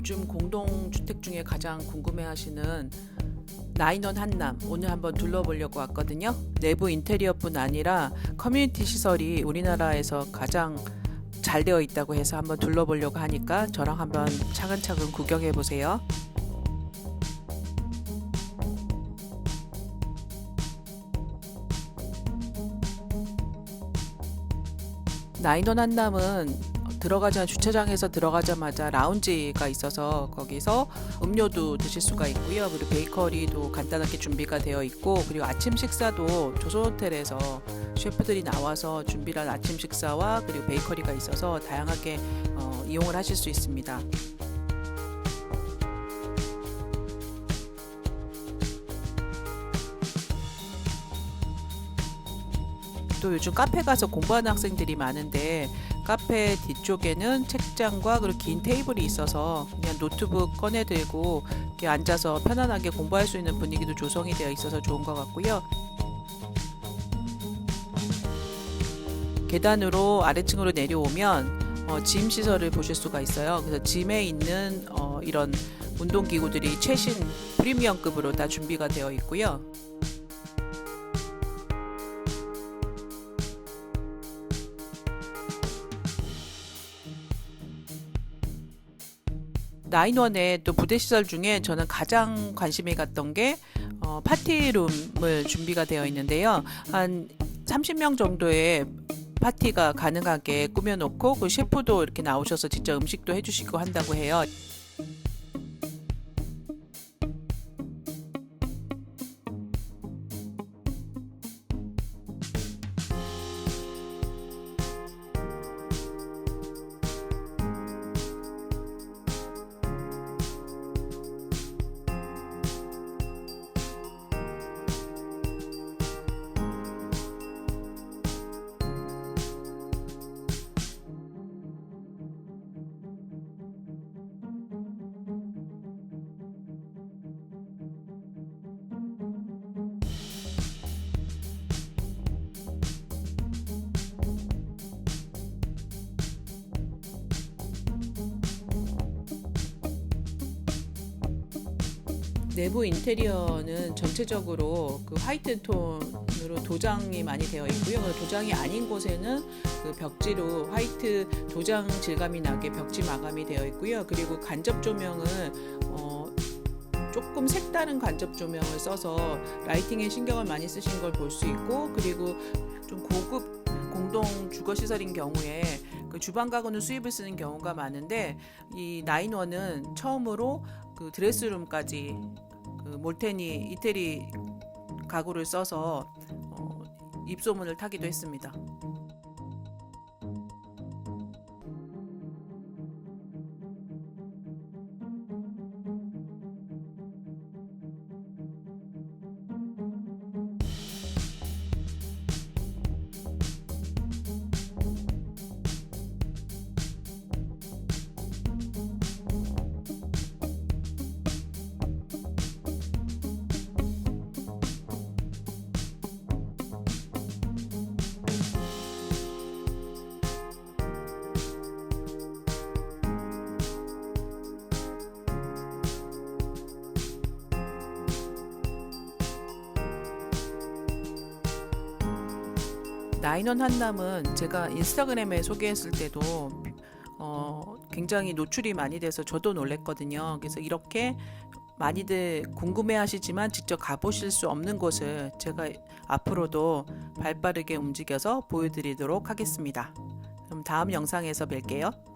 요즘 공동주택 중에 가장 궁금해하시는 나인원 한남 오늘 한번 둘러보려고 왔거든요. 내부 인테리어뿐 아니라 커뮤니티 시설이 우리나라에서 가장 잘 되어 있다고 해서 한번 둘러보려고 하니까 저랑 한번 차근차근 구경해 보세요. 나인원 한남은 들어가자 주차장에서 들어가자마자 라운지가 있어서 거기서 음료도 드실 수가 있고요. 그리고 베이커리도 간단하게 준비가 되어 있고 그리고 아침 식사도 조선 호텔에서 셰프들이 나와서 준비한 아침 식사와 그리고 베이커리가 있어서 다양하게 어, 이용을 하실 수 있습니다. 또 요즘 카페 가서 공부하는 학생들이 많은데 카페 뒤쪽에는 책장과 그리고 긴 테이블이 있어서 그냥 노트북 꺼내 들고 이렇게 앉아서 편안하게 공부할 수 있는 분위기도 조성이 되어 있어서 좋은 것 같고요. 계단으로 아래층으로 내려오면 어, 짐 시설을 보실 수가 있어요. 그래서 짐에 있는 어, 이런 운동기구들이 최신 프리미엄급으로 다 준비가 되어 있고요. 나인원의 또 부대 시설 중에 저는 가장 관심이 갔던 게 어, 파티룸을 준비가 되어 있는데요. 한 30명 정도의 파티가 가능하게 꾸며놓고 그 셰프도 이렇게 나오셔서 직접 음식도 해주시고 한다고 해요. 내부 인테리어는 전체적으로 그 화이트 톤으로 도장이 많이 되어 있고요. 그 도장이 아닌 곳에는 그 벽지로 화이트 도장 질감이 나게 벽지 마감이 되어 있고요. 그리고 간접 조명을 어, 조금 색다른 간접 조명을 써서 라이팅에 신경을 많이 쓰신 걸 볼 수 있고 그리고 좀 고급 공동 주거 시설인 경우에 그 주방 가구는 수입을 쓰는 경우가 많은데 이 나인원은 처음으로 그 드레스룸까지 그 몰테니 이태리 가구를 써서 어, 입소문을 타기도 했습니다. 나인원 한남은 제가 인스타그램에 소개했을 때도 어, 굉장히 노출이 많이 돼서 저도 놀랬거든요. 그래서 이렇게 많이들 궁금해 하시지만 직접 가보실 수 없는 곳을 제가 앞으로도 발 빠르게 움직여서 보여드리도록 하겠습니다. 그럼 다음 영상에서 뵐게요.